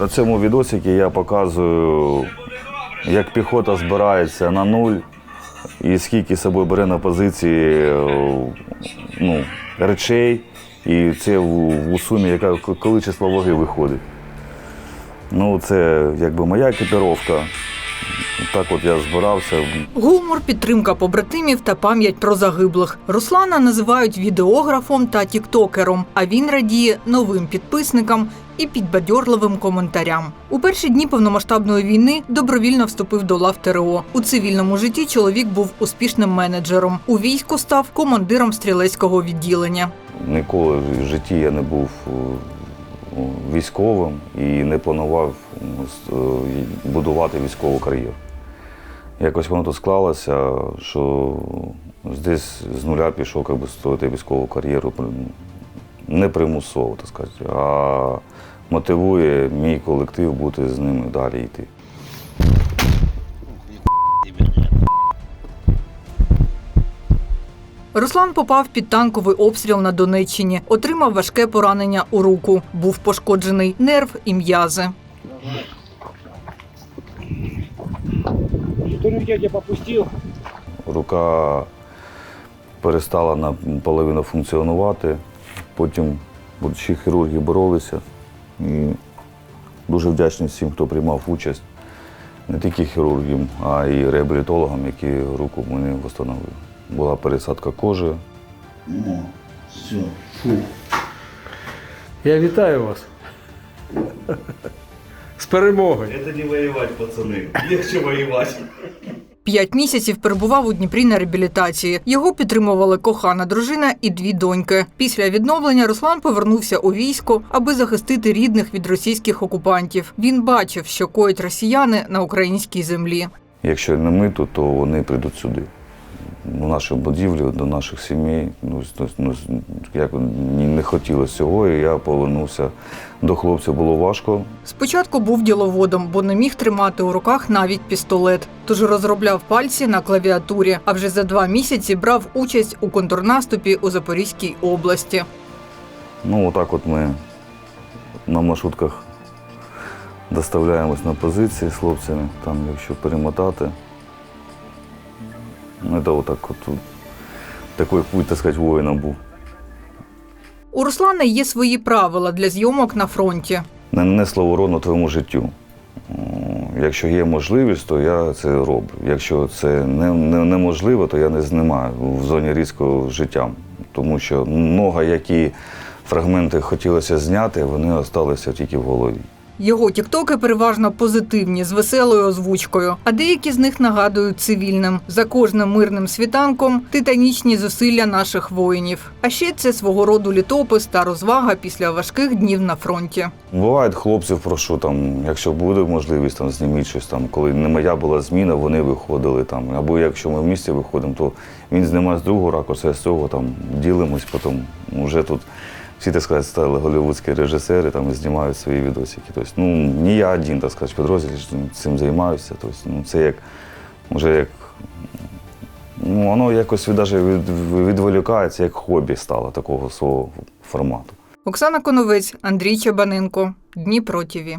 На цьому відосикі я показую, як піхота збирається на нуль і скільки з собою бере на позиції ну, речей, і це в, в сумі, яка коли числа ваги виходить. Ну, це якби моя екіпіровка. Так от я збирався. Гумор, підтримка побратимів та пам'ять про загиблих. Руслана називають відеографом та тіктокером, а він радіє новим підписникам і підбадьорливим коментарям. У перші дні повномасштабної війни добровільно вступив до лав ТРО. У цивільному житті чоловік був успішним менеджером. У війську став командиром стрілецького відділення. Ніколи в житті я не був е, військовим і не планував ну, е, будувати військову кар'єру. Якось воно тут склалося, що десь з нуля пішов як би, строїти військову кар'єру не примусово, так сказати, а мотивує мій колектив бути з ними далі йти. Руслан попав під танковий обстріл на Донеччині, отримав важке поранення у руку. Був пошкоджений нерв і м'язи. Рука перестала наполовину функціонувати. Потім будучи хірурги боролися. І дуже вдячний всім, хто приймав участь. Не тільки хірургам, а й реабілітологам, які руку мені встановили. Була пересадка кожи. Я вітаю вас. З перемогою. Это не воевать, пацаны. Легче воевать. П'ять місяців перебував у Дніпрі на реабілітації. Його підтримували кохана дружина і дві доньки. Після відновлення Руслан повернувся у військо, аби захистити рідних від російських окупантів. Він бачив, що коять росіяни на українській землі. Якщо не ми тут, то вони прийдуть сюди. У нашу будівлю, до наших сімей. Ну, ну, як мені не хотілося цього, і я повернувся до хлопців. Було важко. Спочатку був діловодом, бо не міг тримати у руках навіть пістолет. Тож розробляв пальці на клавіатурі, а вже за два місяці брав участь у контрнаступі у Запорізькій області. Ну, отак от ми на маршрутках доставляємось на позиції з хлопцями, там, якщо перемотати. Ну, це отак от, от такий путь, так сказати, воїном був. У Руслана є свої правила для зйомок на фронті. Не нанесло урону твоєму життю. Якщо є можливість, то я це роблю. Якщо це не, не, неможливо, то я не знімаю в зоні різкого життя. Тому що много які фрагменти хотілося зняти, вони залишилися тільки в голові. Його тіктоки переважно позитивні з веселою озвучкою, а деякі з них нагадують цивільним за кожним мирним світанком титанічні зусилля наших воїнів. А ще це свого роду літопис та розвага після важких днів на фронті. Буває, хлопців прошу, там, якщо буде можливість, там, зніміть щось там. Коли не моя була зміна, вони виходили там. Або якщо ми в місті виходимо, то він знімає з другого ракурсу, а з цього там ділимось, потім вже тут всі, так сказати, стали голівудські режисери там і знімають свої відосики. Тобто, ну, не я один, так сказати, в цим займаюся. Тобто, ну, це як вже як. Ну, воно якось від, відволікається, як хобі стало такого свого формату. Оксана Коновець, Андрій Чабаненко, Дніпро ТІВІ.